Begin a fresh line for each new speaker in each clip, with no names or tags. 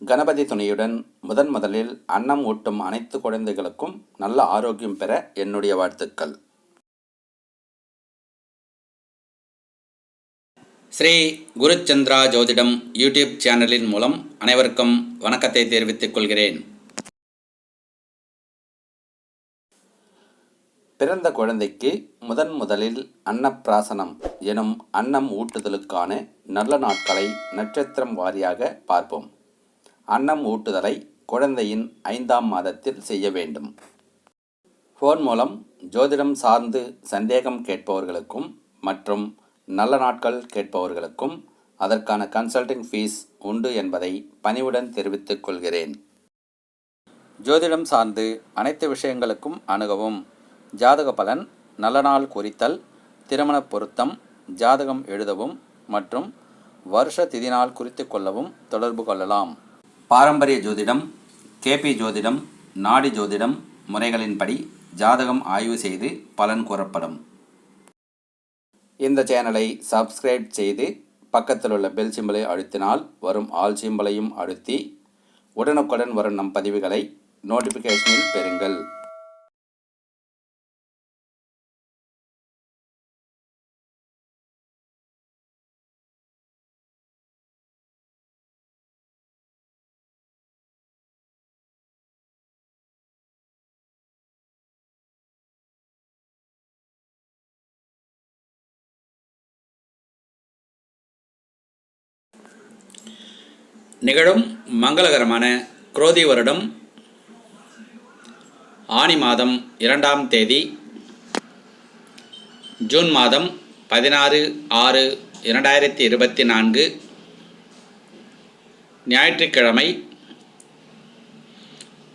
கணபதி துணையுடன் முதன் முதலில் அன்னம் ஊட்டும் அனைத்து குழந்தைகளுக்கும் நல்ல ஆரோக்கியம் பெற என்னுடைய வாழ்த்துக்கள். ஸ்ரீ குருச்சந்திரா ஜோதிடம் யூடியூப் சேனலின் மூலம் அனைவருக்கும் வணக்கத்தை தெரிவித்துக் கொள்கிறேன். பிறந்த குழந்தைக்கு முதன் முதலில் அன்னப்பிராசனம் எனும் அன்னம் ஊட்டுதலுக்கான நல்ல நாட்களை நட்சத்திரம் வாரியாக பார்ப்போம். அன்னம் ஊட்டுதலை குழந்தையின் ஐந்தாம் மாதத்தில் செய்ய வேண்டும். ஃபோன் மூலம் ஜோதிடம் சார்ந்து சந்தேகம் கேட்பவர்களுக்கும் மற்றும் நல்ல நாட்கள் கேட்பவர்களுக்கும் அதற்கான கன்சல்டிங் ஃபீஸ் உண்டு என்பதை பணிவுடன் தெரிவித்துக் கொள்கிறேன். ஜோதிடம் சார்ந்து அனைத்து விஷயங்களுக்கும் அணுகவும். ஜாதக பலன் நல்ல நாள் குறித்தல் திருமண பொருத்தம் ஜாதகம் எழுதவும் மற்றும் வருஷ திதி நாள் குறித்து கொள்ளவும் தொடர்பு கொள்ளலாம். பாரம்பரிய ஜோதிடம் கேபி ஜோதிடம் நாடி ஜோதிடம் முறைகளின்படி ஜாதகம் ஆய்வு செய்து பலன் கூறப்படும். இந்த சேனலை சப்ஸ்கிரைப் செய்து பக்கத்தில் உள்ள பெல் சிம்பலை அழுத்தினால் வரும் ஆல் சிம்பலையும் அழுத்தி உடனுக்குடன் வரும் நம் பதிவுகளை நோட்டிஃபிகேஷனில் பெறுங்கள். நிகழும் மங்களகரமான குரோதி வருடம் ஆனி மாதம் இரண்டாம் தேதி ஜூன் மாதம் பதினாறு ஆறு இரண்டாயிரத்தி இருபத்தி நான்கு ஞாயிற்றுக்கிழமை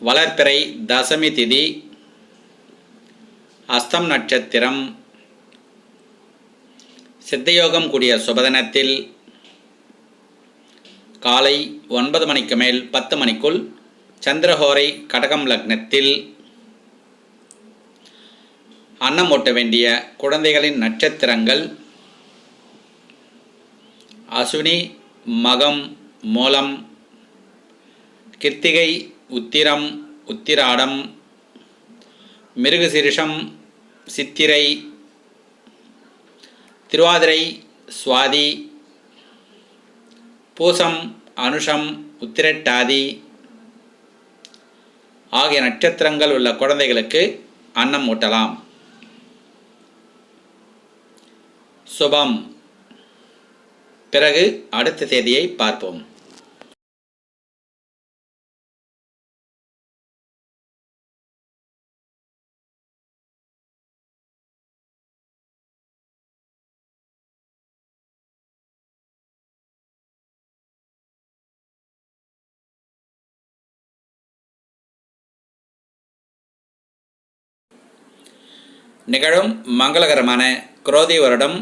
வளர்ப்பிறை தசமி திதி அஸ்தம் நட்சத்திரம். சித்தயோகம் கூடிய சுபதனத்தில் காலை ஒன்பது மணிக்கு மேல் பத்து மணிக்குள் சந்திரஹோரை கடகம் லக்னத்தில் அன்னம் ஓட்ட வேண்டிய குழந்தைகளின் நட்சத்திரங்கள் அசுனி மகம் மூலம் கிருத்திகை உத்திரம் உத்திராடம் மிருகசிரிஷம் சித்திரை திருவாதிரை சுவாதி பூசம் அனுஷம் உத்திரட்டாதி ஆகிய நட்சத்திரங்கள் உள்ள குழந்தைகளுக்கு அன்னம் ஊட்டலாம். சுபம். பிறகு அடுத்த தேதியை பார்ப்போம். நிகழும் மங்களகரமான குரோதி வருடம்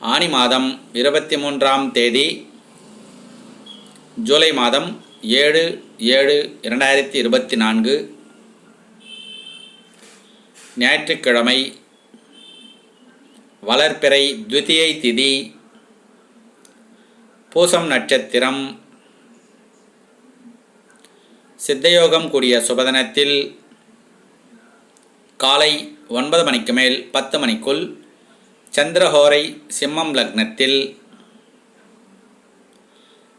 ஆனி மாதம் இருபத்தி மூன்றாம் தேதி ஜூலை மாதம் ஏழு ஏழு இரண்டாயிரத்தி இருபத்தி நான்கு ஞாயிற்றுக்கிழமை வளர்ப்பிறை துவிதியை திதி பூசம் நட்சத்திரம் சித்தயோகம் கூடிய சுபதனத்தில் காலை ஒன்பது மணிக்கு மேல் பத்து மணிக்குள் சந்திரஹோரை சிம்மம் லக்னத்தில்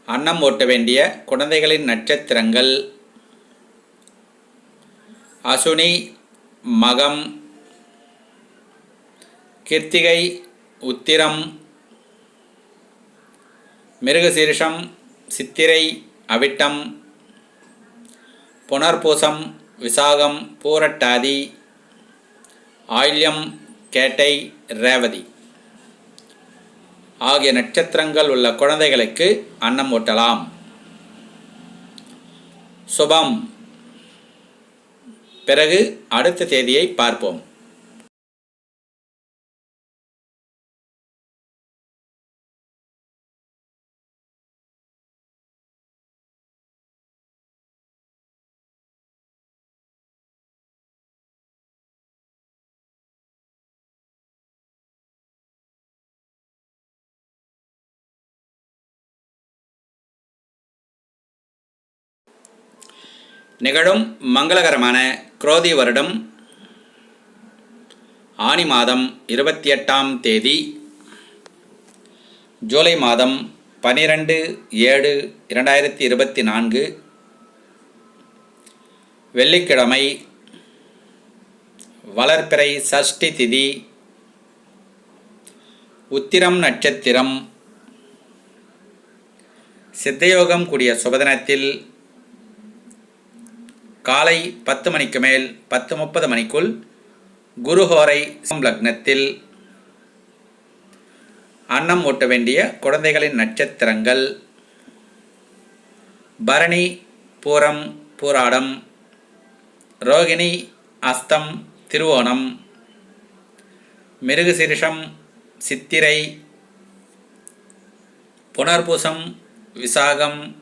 அன்னம் ஓட்ட வேண்டிய குழந்தைகளின் நட்சத்திரங்கள் அசுனி மகம் கிருத்திகை உத்திரம் மிருகசீரிஷம் சித்திரை அவிட்டம் புனர்பூசம் விசாகம் பூரட்டாதி ஆயில்யம் கேட்டை ரேவதி. ஆகிய நட்சத்திரங்கள் உள்ள குழந்தைகளுக்கு அன்னம் ஊட்டலாம். சுபம். பிறகு அடுத்த தேதியை பார்ப்போம்.
நிகழும் மங்களகரமான குரோதி வருடம் ஆனி மாதம் இருபத்தி எட்டாம் தேதி ஜூலை மாதம் பனிரெண்டு ஏழு இரண்டாயிரத்தி இருபத்தி நான்கு வெள்ளிக்கிழமை வளர்பிறை சஷ்டி திதி உத்திரம் நட்சத்திரம். சித்தயோகம் கூடிய சுபதினத்தில் காலை பத்து மணிக்கு மேல் பத்து முப்பது மணிக்குள் குருஹோரை லக்னத்தில் அன்னம் ஊட்ட வேண்டிய குழந்தைகளின் நட்சத்திரங்கள். பரணி பூரம் பூராடம் ரோகிணி அஸ்தம் திருவோணம் மிருகசிரிஷம் சித்திரை புனர்பூசம் விசாகம்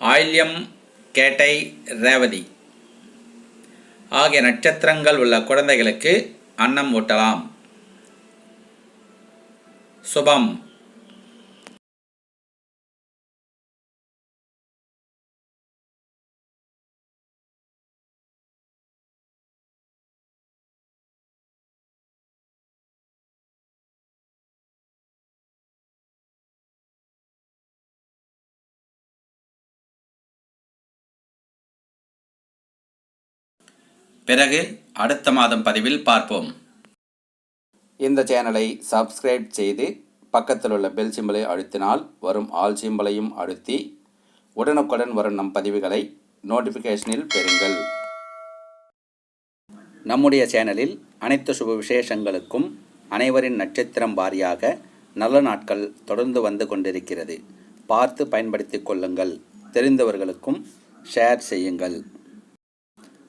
ஆயில்யம் கேட்டை ரேவதி. ஆகிய நட்சத்திரங்கள் உள்ள குழந்தைகளுக்கு அன்னம் ஊட்டலாம். சுபம். பிறகு அடுத்த மாதம் பதிவில் பார்ப்போம்.
இந்த சேனலை சப்ஸ்கிரைப் செய்து பக்கத்தில் உள்ள பெல் சிம்பலை அழுத்தினால் வரும் ஆல் சிம்பலையும் அழுத்தி உடனுக்குடன் வரும் நம் பதிவுகளை நோட்டிஃபிகேஷனில் பெறுங்கள். நம்முடைய சேனலில் அனைத்து சுப விசேஷங்களுக்கும் அனைவரின் நட்சத்திரம் வாரியாக நல்ல நாட்கள் தொடர்ந்து வந்து கொண்டிருக்கிறது. பார்த்து பயன்படுத்திக் கொள்ளுங்கள். தெரிந்தவர்களுக்கும் ஷேர் செய்யுங்கள்.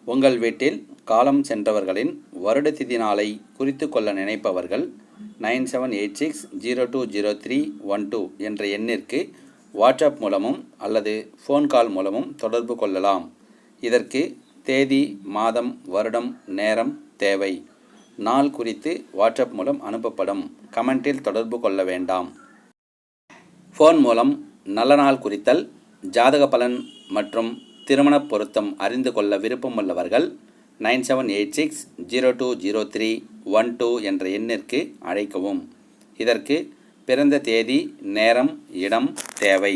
உங்கள் வீட்டில் காலம் சென்றவர்களின் வருட திதி நாளை குறித்து கொள்ள நினைப்பவர்கள் nine seven eight six zero two zero three one two என்ற எண்ணிற்கு வாட்ஸ்அப் மூலமும் அல்லது ஃபோன் கால் மூலமும் தொடர்பு கொள்ளலாம். இதற்கு தேதி மாதம் வருடம் நேரம் தேவை. நாள் குறித்து வாட்ஸ்அப் மூலம் அனுப்பப்படும். கமெண்டில் தொடர்பு கொள்ள வேண்டாம். ஃபோன் மூலம் நல்ல நாள் குறித்தல் ஜாதக பலன் மற்றும் திருமணப் பொருத்தம் அறிந்து கொள்ள விருப்பமுள்ளவர்கள் nine seven eight six zero two zero three one two என்ற எண்ணிற்கு அழைக்கவும். இதற்கு பிறந்த தேதி நேரம் இடம் தேவை.